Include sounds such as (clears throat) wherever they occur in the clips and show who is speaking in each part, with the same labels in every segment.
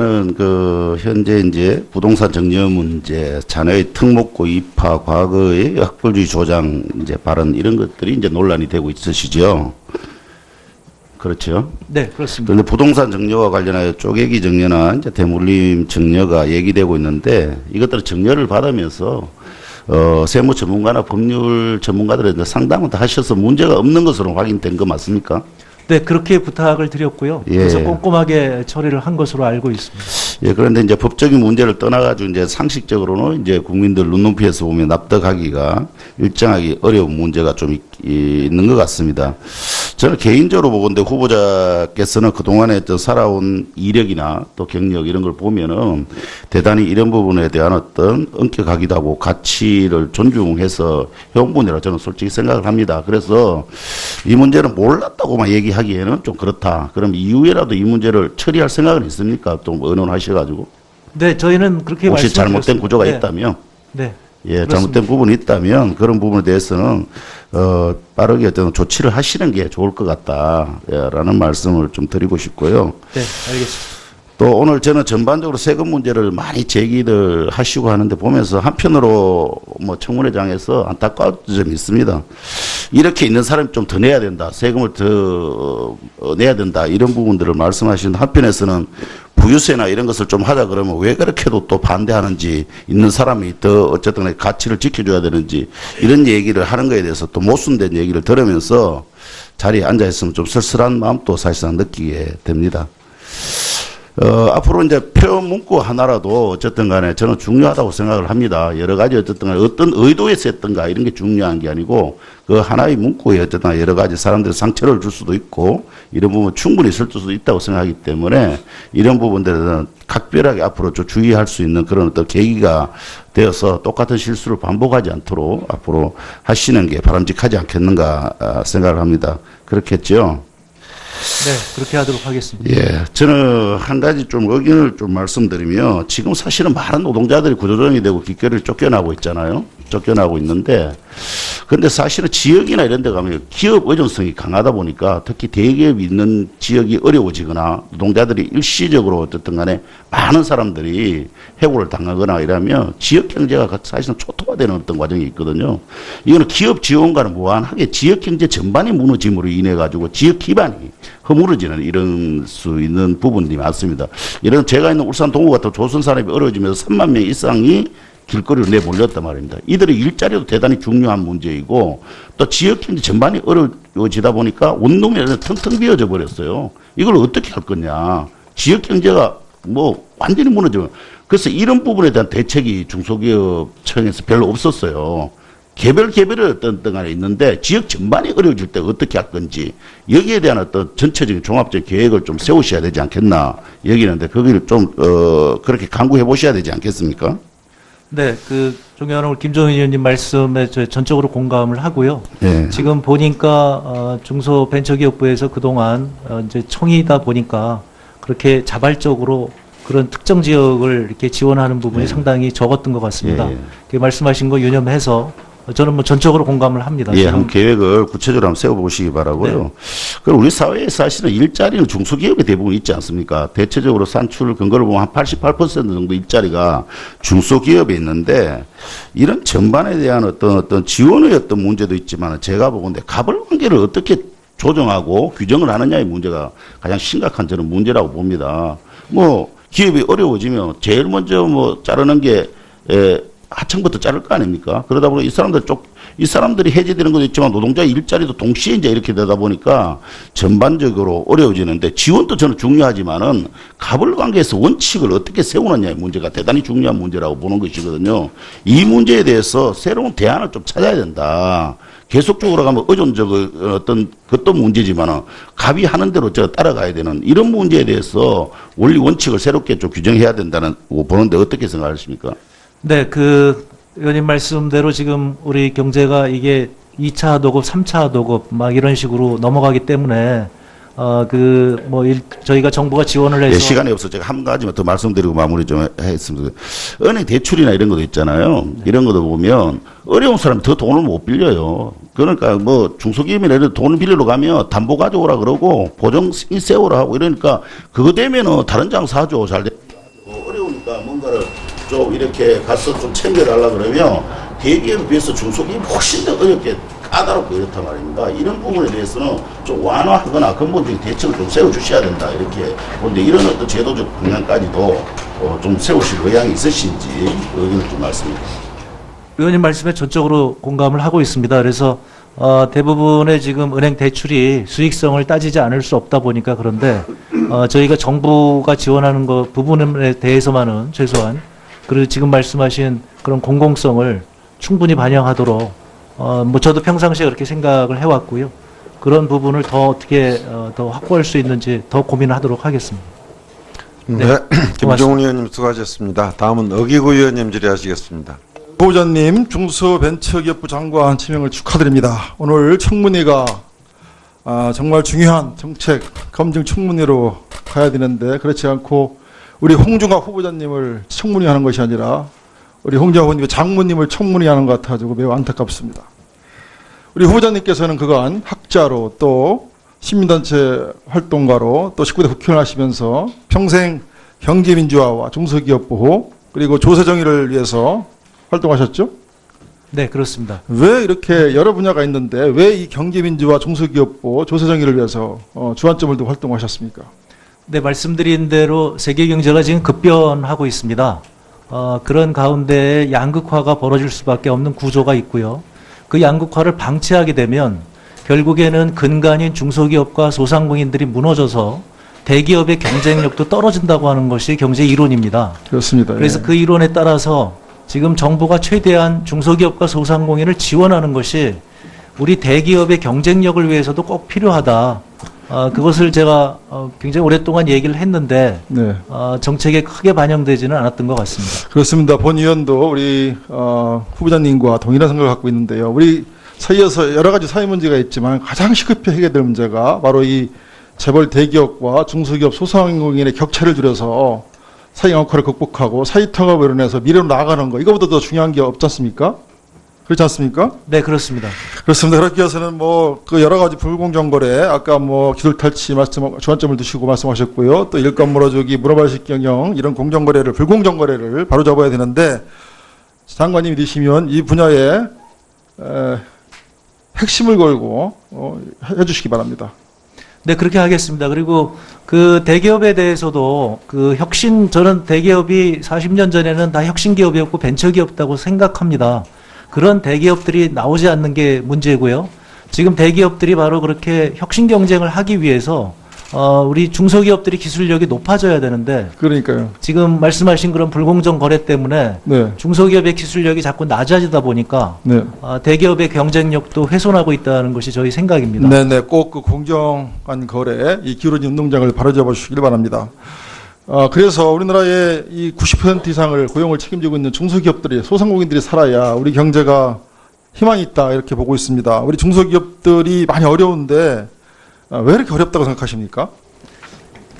Speaker 1: 는그 현재 이제 부동산 정려 문제, 자녀의 특목고 입학, 과거의 학벌주의 조장 이제 발언 이런 것들이 이제 논란이 되고 있으시죠. 그렇죠.
Speaker 2: 네, 그렇습니다.
Speaker 1: 그런데 부동산 정려와 관련하여 쪼개기 정려나 이제 대물림 정려가 얘기되고 있는데 이것들은 정려를 받으면서 어, 세무 전문가나 법률 전문가들은 이제 상담은 다 하셔서 문제가 없는 것으로 확인된 거 맞습니까?
Speaker 2: 네, 그렇게 부탁을 드렸고요.
Speaker 1: 예.
Speaker 2: 그래서 꼼꼼하게 처리를 한 것으로 알고 있습니다.
Speaker 1: 예, 그런데 이제 법적인 문제를 떠나가지고 이제 상식적으로는 이제 국민들 눈높이에서 보면 납득하기가 일정하기 어려운 문제가 좀 있, 있는 것 같습니다. 저는 개인적으로 보건데 후보자께서는 그동안에 어떤 살아온 이력이나 또 경력 이런 걸 보면은 대단히 이런 부분에 대한 어떤 엄격하기도 하고 가치를 존중해서 해온 분이라 저는 솔직히 생각을 합니다. 그래서 이 문제는 몰랐다고만 얘기하기에는 좀 그렇다. 그럼 이후에라도 이 문제를 처리할 생각은 있습니까? 좀 의논하셔가지고.
Speaker 2: 네, 저희는 그렇게
Speaker 1: 혹시 잘못된
Speaker 2: 드렸습니다.
Speaker 1: 구조가
Speaker 2: 네,
Speaker 1: 있다면
Speaker 2: 네.
Speaker 1: 예,
Speaker 2: 그렇습니다.
Speaker 1: 잘못된 부분이 있다면 그런 부분에 대해서는 어, 빠르게 어떤 조치를 하시는 게 좋을 것 같다라는 말씀을 좀 드리고 싶고요.
Speaker 2: 네, 알겠습니다.
Speaker 1: 또 오늘 저는 전반적으로 세금 문제를 많이 제기를 하시고 하는데 보면서 한편으로 뭐 청문회장에서 안타까운 점이 있습니다. 이렇게 있는 사람이 좀 더 내야 된다. 세금을 더 어, 내야 된다. 이런 부분들을 말씀하시는데 한편에서는 부유세나 이런 것을 좀 하자 그러면 왜 그렇게도 또 반대하는지 있는 사람이 더 어쨌든 가치를 지켜줘야 되는지 이런 얘기를 하는 거에 대해서 또 모순된 얘기를 들으면서 자리에 앉아 있으면 좀 쓸쓸한 마음도 사실상 느끼게 됩니다. 어, 앞으로 이제 표 문구 하나라도 어쨌든 간에 저는 중요하다고 생각을 합니다. 여러 가지 어쨌든 간에 어떤 의도에서 했던가 이런 게 중요한 게 아니고 그 하나의 문구에 어쨌든 여러 가지 사람들이 상처를 줄 수도 있고 이런 부분 충분히 있을 수도 있다고 생각하기 때문에 이런 부분들은 각별하게 앞으로 좀 주의할 수 있는 그런 어떤 계기가 되어서 똑같은 실수를 반복하지 않도록 앞으로 하시는 게 바람직하지 않겠는가 아, 생각을 합니다. 그렇겠죠?
Speaker 2: 네, 그렇게 하도록 하겠습니다.
Speaker 1: 예, 저는 한 가지 좀 의견을 좀 말씀드리면 지금 사실은 많은 노동자들이 구조조정이 되고 길거리를 쫓겨나고 있잖아요. 쫓겨나고 있는데 근데 사실은 지역이나 이런 데 가면 기업 의존성이 강하다 보니까 특히 대기업이 있는 지역이 어려워지거나 노동자들이 일시적으로 어쨌든 간에 많은 사람들이 해고를 당하거나 이러면 지역 경제가 사실은 초토화되는 어떤 과정이 있거든요. 이거는 기업 지원과는 무관하게 지역 경제 전반이 무너짐으로 인해 가지고 지역 기반이 허물어지는 이런 수 있는 부분이 많습니다. 이런 제가 있는 울산 동구 같은 조선 산업이 어려워지면서 3만 명 이상이 길거리로 내몰렸단 말입니다. 이들의 일자리도 대단히 중요한 문제이고 또 지역 경제 전반이 어려워지다 보니까 원동이 텅텅 비어져 버렸어요. 이걸 어떻게 할 거냐. 지역 경제가 뭐 완전히 무너지면 그래서 이런 부분에 대한 대책이 중소기업청에서 별로 없었어요. 개별 개별의 어떤 어떤 간에 있는데 지역 전반이 어려워질 때 어떻게 할 건지 여기에 대한 어떤 전체적인 종합적 계획을 좀 세우셔야 되지 않겠나 여기는데 거기를 좀 어, 그렇게 강구해 보셔야 되지 않겠습니까?
Speaker 2: 네, 그 존경하는 김종인 의원님 말씀에 저 전적으로 공감을 하고요.
Speaker 1: 예.
Speaker 2: 지금 보니까 어, 중소벤처기업부에서 그동안 어, 이제 청이다 보니까 그렇게 자발적으로 그런 특정 지역을 이렇게 지원하는 부분이
Speaker 1: 예.
Speaker 2: 상당히 적었던 것 같습니다.
Speaker 1: 예, 예.
Speaker 2: 그 말씀하신 거 유념해서 저는 뭐 전적으로 공감을 합니다.
Speaker 1: 예, 한번 계획을 구체적으로 한번 세워보시기 바라고요.
Speaker 2: 네.
Speaker 1: 그리고 우리 사회에 사실은 일자리는 중소기업에 대부분 있지 않습니까? 대체적으로 산출 근거를 보면 한 88% 정도 일자리가 중소기업에 있는데 이런 전반에 대한 어떤 어떤 지원의 어떤 문제도 있지만 제가 보건데 갑을 관계를 어떻게 조정하고 규정을 하느냐의 문제가 가장 심각한 저는 문제라고 봅니다. 뭐 기업이 어려워지면 제일 먼저 뭐 자르는 게 에, 하청부터 자를 거 아닙니까? 그러다 보니 이 사람들 쪽, 이 사람들이 해제되는 것도 있지만 노동자 일자리도 동시에 이제 이렇게 되다 보니까 전반적으로 어려워지는데 지원도 저는 중요하지만은 갑을 관계에서 원칙을 어떻게 세우느냐의 문제가 대단히 중요한 문제라고 보는 것이거든요. 이 문제에 대해서 새로운 대안을 좀 찾아야 된다. 계속적으로 가면 의존적 어떤 그것도 문제지만은 갑이 하는 대로 저 따라가야 되는 이런 문제에 대해서 원리 원칙을 새롭게 좀 규정해야 된다는 거 보는데 어떻게 생각하십니까?
Speaker 2: 네, 그 의원님 말씀대로 지금 우리 경제가 이게 2차 도급, 3차 도급 막 이런 식으로 넘어가기 때문에 어 그 뭐 저희가 정부가 지원을 해서
Speaker 1: 예, 시간이 없어 제가 한 가지만 더 말씀드리고 마무리 좀 해- 했습니다. 은행 대출이나 이런 것도 있잖아요. 이런 것도 보면 어려운 사람이 더 돈을 못 빌려요. 그러니까 뭐 중소기업이나 이런 돈을 빌리러 가면 담보 가져오라 그러고 보증 세우라 하고 이러니까 그거 되면은 다른 장사 하죠. 잘 돼. 뭔가를 좀 이렇게 가서 좀 챙겨달라 그러면 대기업에 비해서 중소기업이 훨씬 더 어렵게 까다롭고 이렇단 말입니다. 이런 부분에 대해서는 좀 완화하거나 근본적인 대책을 좀 세워주셔야 된다. 이렇게 보는데 이런 어떤 제도적 방향까지도 어, 좀 세우실 의향이 있으신지 의견을 좀 말씀해 주세요.
Speaker 2: 의원님 말씀에 전적으로 공감을 하고 있습니다. 그래서 어, 대부분의 지금 은행 대출이 수익성을 따지지 않을 수 없다 보니까 그런데 어, 저희가 정부가 지원하는 거 부분에 대해서만은 최소한 그리고 지금 말씀하신 그런 공공성을 충분히 반영하도록 어, 뭐 저도 평상시에 그렇게 생각을 해왔고요. 그런 부분을 더 어떻게 어, 더 확보할 수 있는지 더 고민하도록 하겠습니다.
Speaker 3: 네,
Speaker 2: 네, (clears throat)
Speaker 3: 김종훈 의원님 수고하셨습니다. 다음은 어기구 의원님 질의하시겠습니다.
Speaker 4: 후보자님 중소벤처기업부 장관 지명을 축하드립니다. 오늘 청문회가 아, 정말 중요한 정책 검증 청문회로 가야 되는데 그렇지 않고 우리 홍중학 후보자님을 청문회하는 것이 아니라 우리 홍중학 후보님 장모님을 청문회하는 것 같아가지고 매우 안타깝습니다. 우리 후보자님께서는 그간 학자로 또 시민단체 활동가로 또 19대 국회의원 하시면서 평생 경제민주화와 중소기업 보호 그리고 조세정의를 위해서 활동하셨죠?
Speaker 2: 네, 그렇습니다.
Speaker 4: 왜 이렇게 여러 분야가 있는데 왜 이 경제민주화 중소기업 보호 조세정의를 위해서 어, 주안점을 두고 활동하셨습니까?
Speaker 2: 네, 말씀드린 대로 세계 경제가 지금 급변하고 있습니다. 어, 그런 가운데 양극화가 벌어질 수밖에 없는 구조가 있고요. 그 양극화를 방치하게 되면 결국에는 근간인 중소기업과 소상공인들이 무너져서 대기업의 경쟁력도 떨어진다고 하는 것이 경제 이론입니다.
Speaker 4: 그렇습니다.
Speaker 2: 그래서
Speaker 4: 예.
Speaker 2: 그 이론에 따라서 지금 정부가 최대한 중소기업과 소상공인을 지원하는 것이 우리 대기업의 경쟁력을 위해서도 꼭 필요하다. 어, 그것을 제가 어, 굉장히 오랫동안 얘기를 했는데
Speaker 4: 네.
Speaker 2: 어, 정책에 크게 반영되지는 않았던 것 같습니다.
Speaker 4: 그렇습니다. 본 의원도 우리 어, 후보자님과 동일한 생각을 갖고 있는데요. 우리 사이에서 여러 가지 사회 문제가 있지만 가장 시급히 해결될 문제가 바로 이 재벌 대기업과 중소기업 소상공인의 격차를 줄여서 사회 양극화를 극복하고 사회 통합을 이뤄내서 미래로 나아가는 거 이거보다 더 중요한 게 없지 않습니까? 그렇지 않습니까?
Speaker 2: 네, 그렇습니다.
Speaker 4: 그렇습니다. 그렇게 해서는 뭐 그 여러 가지 불공정 거래 아까 뭐 기술 탈취 말씀 주안점을 두시고 말씀하셨고요. 또 일감 몰아주기, 물어발식 경영 이런 공정 거래를 불공정 거래를 바로 잡아야 되는데 장관님이 되시면 이 분야에 에, 핵심을 걸고 어, 해- 해주시기 바랍니다.
Speaker 2: 네, 그렇게 하겠습니다. 그리고 그 대기업에 대해서도 그 혁신, 저는 대기업이 40년 전에는 다 혁신 기업이었고 벤처 기업이라고 생각합니다. 그런 대기업들이 나오지 않는 게 문제고요. 지금 대기업들이 바로 그렇게 혁신 경쟁을 하기 위해서 어, 우리 중소기업들이 기술력이 높아져야 되는데
Speaker 4: 그러니까요.
Speaker 2: 지금 말씀하신 그런 불공정 거래 때문에
Speaker 4: 네,
Speaker 2: 중소기업의 기술력이 자꾸 낮아지다 보니까
Speaker 4: 네.
Speaker 2: 어, 대기업의 경쟁력도 훼손하고 있다는 것이 저희 생각입니다.
Speaker 4: 네네 꼭 그 공정한 거래 이 기울어진 운동장을 바로잡아 주시길 바랍니다. 아, 그래서 우리나라의 이 90% 이상을 고용을 책임지고 있는 중소기업들이 소상공인들이 살아야 우리 경제가 희망이 있다 이렇게 보고 있습니다. 우리 중소기업들이 많이 어려운데 아, 왜 이렇게 어렵다고 생각하십니까?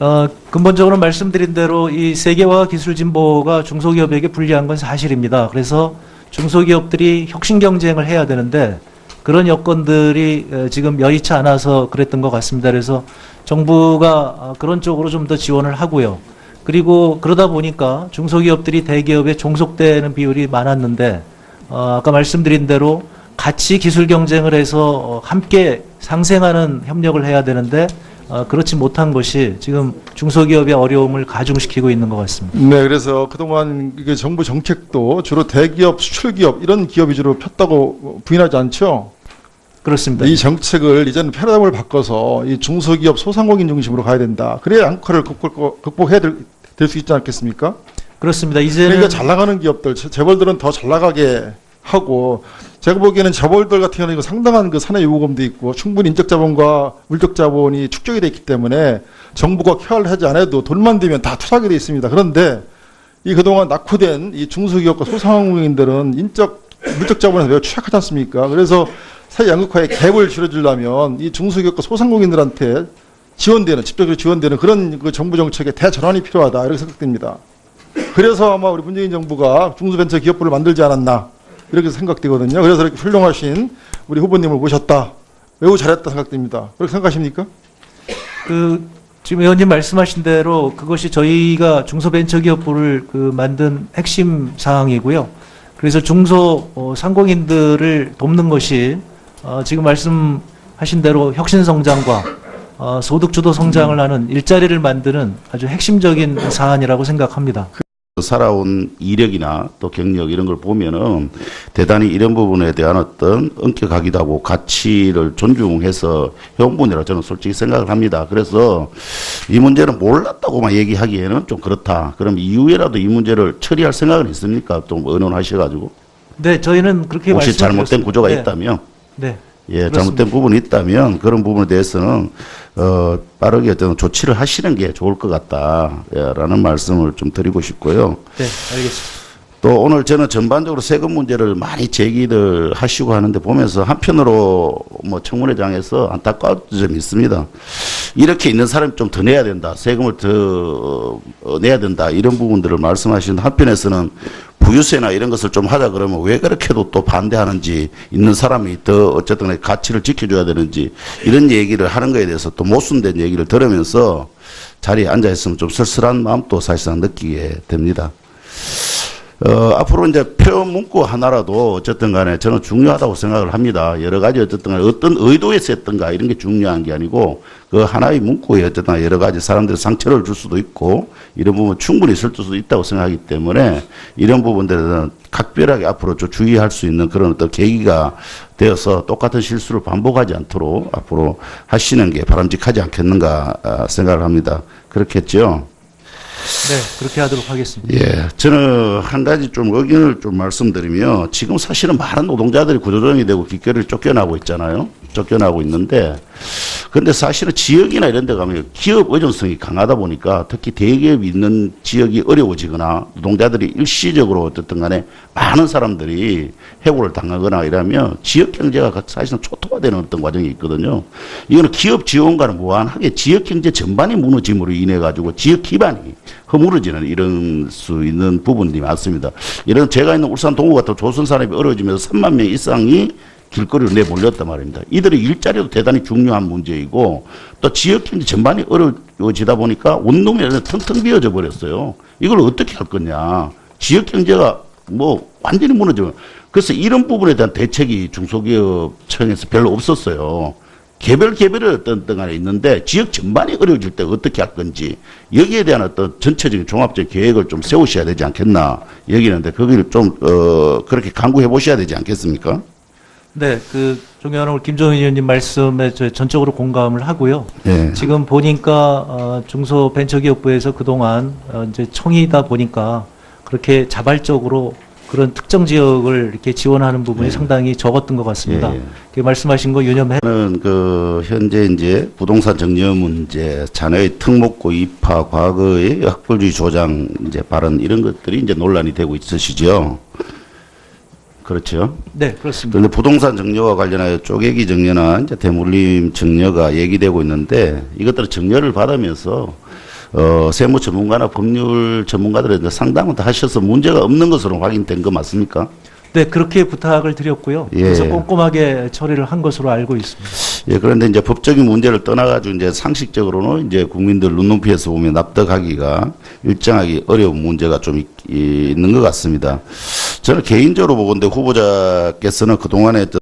Speaker 2: 어, 근본적으로 말씀드린 대로 이 세계화 기술 진보가 중소기업에게 불리한 건 사실입니다. 그래서 중소기업들이 혁신 경쟁을 해야 되는데 그런 여건들이 어, 지금 여의치 않아서 그랬던 것 같습니다. 그래서 정부가 어, 그런 쪽으로 좀 더 지원을 하고요. 그리고 그러다 보니까 중소기업들이 대기업에 종속되는 비율이 많았는데 어, 아까 말씀드린 대로 같이 기술 경쟁을 해서 어, 함께 상생하는 협력을 해야 되는데 어, 그렇지 못한 것이 지금 중소기업의 어려움을 가중시키고 있는 것 같습니다.
Speaker 4: 네, 그래서 그동안 이게 정부 정책도 주로 대기업, 수출기업 이런 기업 위주로 폈다고 부인하지 않죠?
Speaker 2: 그렇습니다.
Speaker 4: 이 정책을 이제는 패러다임을 바꿔서 이 중소기업 소상공인 중심으로 가야 된다. 그래야 양극화를 극복, 극복해야 될 수 있지 않겠습니까?
Speaker 2: 그렇습니다. 이제는
Speaker 4: 그러니까 잘 나가는 기업들, 재- 재벌들은 더 잘 나가게 하고 제가 보기에는 재벌들 같은 경우는 상당한 그 사내 요금도 있고 충분히 인적 자본과 물적 자본이 축적이 돼 있기 때문에 정부가 케어를 하지 않아도 돈만 되면 다 투자하게 돼 있습니다. 그런데 이 그동안 낙후된 이 중소기업과 소상공인들은 인적 물적 자본에서 매우 취약하지 않습니까? 그래서 사회 양극화의 갭을 줄여주려면 이 중소기업과 소상공인들한테 지원되는 직접적으로 지원되는 그런 그 정부 정책의 대전환이 필요하다 이렇게 생각됩니다. 그래서 아마 우리 문재인 정부가 중소벤처 기업부를 만들지 않았나 이렇게 생각되거든요. 그래서 이렇게 훌륭하신 우리 후보님을 모셨다. 매우 잘했다 생각됩니다. 그렇게 생각하십니까?
Speaker 2: 그 지금 의원님 말씀하신 대로 그것이 저희가 중소벤처기업부를 그 만든 핵심 사항이고요. 그래서 중소 어, 상공인들을 돕는 것이 어, 지금 말씀하신 대로 혁신 성장과 어, 소득 주도 성장을 하는 일자리를 만드는 아주 핵심적인 사안이라고 생각합니다.
Speaker 1: 살아온 이력이나 또 경력 이런 걸 보면은 대단히 이런 부분에 대한 어떤 엄격하기도 하고 가치를 존중해서 해온 분이라 저는 솔직히 생각을 합니다. 그래서 이 문제는 몰랐다고만 얘기하기에는 좀 그렇다. 그럼 이후에라도 이 문제를 처리할 생각은 있습니까? 좀 의논하셔가지고
Speaker 2: 네, 저희는 그렇게
Speaker 1: 혹시 잘못된. 구조가
Speaker 2: 네,
Speaker 1: 있다면
Speaker 2: 네.
Speaker 1: 예,
Speaker 2: 그렇습니다.
Speaker 1: 잘못된 부분이 있다면 그런 부분에 대해서는 어, 빠르게 어떤 조치를 하시는 게 좋을 것 같다라는 말씀을 좀 드리고 싶고요.
Speaker 2: 네, 알겠습니다.
Speaker 1: 또 오늘 저는 전반적으로 세금 문제를 많이 제기를 하시고 하는데 보면서 한편으로 뭐 청문회장에서 안타까운 점이 있습니다. 이렇게 있는 사람이 좀 더 내야 된다. 세금을 더 어, 내야 된다. 이런 부분들을 말씀하시는 한편에서는 부유세나 이런 것을 좀 하자 그러면 왜 그렇게도 또 반대하는지 있는 사람이 더 어쨌든 가치를 지켜줘야 되는지 이런 얘기를 하는 거에 대해서 또 모순된 얘기를 들으면서 자리에 앉아 있으면 좀 쓸쓸한 마음도 사실상 느끼게 됩니다. 어, 앞으로 이제 표 문구 하나라도 어쨌든 간에 저는 중요하다고 생각을 합니다. 여러 가지 어쨌든 간에 어떤 의도에서 했던가 이런 게 중요한 게 아니고 그 하나의 문구에 어쨌든 여러 가지 사람들이 상처를 줄 수도 있고 이런 부분 충분히 있을 수도 있다고 생각하기 때문에 이런 부분들은 각별하게 앞으로 좀 주의할 수 있는 그런 어떤 계기가 되어서 똑같은 실수를 반복하지 않도록 앞으로 하시는 게 바람직하지 않겠는가 아, 생각을 합니다. 그렇겠죠?
Speaker 2: 네, 그렇게 하도록 하겠습니다.
Speaker 1: 예, 저는 한 가지 좀 의견을 좀 말씀드리면 지금 사실은 많은 노동자들이 구조조정이 되고 기결을 쫓겨나고 있잖아요. 쫓겨나고 있는데 근데 사실은 지역이나 이런 데 가면 기업 의존성이 강하다 보니까 특히 대기업이 있는 지역이 어려워지거나 노동자들이 일시적으로 어쨌든 간에 많은 사람들이 해고를 당하거나 이러면 지역 경제가 사실상 초토화되는 어떤 과정이 있거든요. 이거는 기업 지원과는 무관하게 지역 경제 전반이 무너짐으로 인해 가지고 지역 기반이 허물어지는 이런 수 있는 부분이 많습니다. 이런 제가 있는 울산 동구 같은 조선 산업이 어려워지면서 3만 명 이상이 길거리로 내몰렸단 말입니다. 이들의 일자리도 대단히 중요한 문제이고 또 지역 경제 전반이 어려워지다 보니까 운동이 텅텅 비어져 버렸어요. 이걸 어떻게 할 거냐. 지역 경제가 뭐 완전히 무너지면 그래서 이런 부분에 대한 대책이 중소기업청에서 별로 없었어요. 개별 개별의 어떤 간에 있는데 지역 전반이 어려워질 때 어떻게 할 건지 여기에 대한 어떤 전체적인 종합적 계획을 좀 세우셔야 되지 않겠나 여기는데 거기를 좀 어, 그렇게 강구해 보셔야 되지 않겠습니까?
Speaker 2: 네, 그 존경하는 우리 김종인 의원님 말씀에 저 전적으로 공감을 하고요.
Speaker 1: 예.
Speaker 2: 지금 보니까 어, 중소벤처기업부에서 그동안 어, 이제 청이다 보니까 그렇게 자발적으로 그런 특정 지역을 이렇게 지원하는 부분이
Speaker 1: 예.
Speaker 2: 상당히 적었던 것 같습니다.
Speaker 1: 예, 예.
Speaker 2: 그 말씀하신 거 유념해.
Speaker 1: 저는 그 현재 이제 부동산 정려 문제, 자녀의 특목 고 입학, 과거의 학벌주의 조장 이제 발언 이런 것들이 이제 논란이 되고 있으시죠. 그렇죠.
Speaker 2: 네, 그렇습니다.
Speaker 1: 그런데 부동산 정려와 관련하여 쪼개기 정려나 이제 대물림 정려가 얘기되고 있는데 이것들을 정려를 받으면서 어, 세무 전문가나 법률 전문가들의 이제 상담을 다 하셔서 문제가 없는 것으로 확인된 거 맞습니까?
Speaker 2: 네, 그렇게 부탁을 드렸고요.
Speaker 1: 예.
Speaker 2: 그래서 꼼꼼하게 처리를 한 것으로 알고 있습니다.
Speaker 1: 예, 그런데 이제 법적인 문제를 떠나가지고 이제 상식적으로는 이제 국민들 눈높이에서 보면 납득하기가 일정하기 어려운 문제가 좀 있, 있는 것 같습니다. 저는 개인적으로 보건데 후보자께서는 그동안에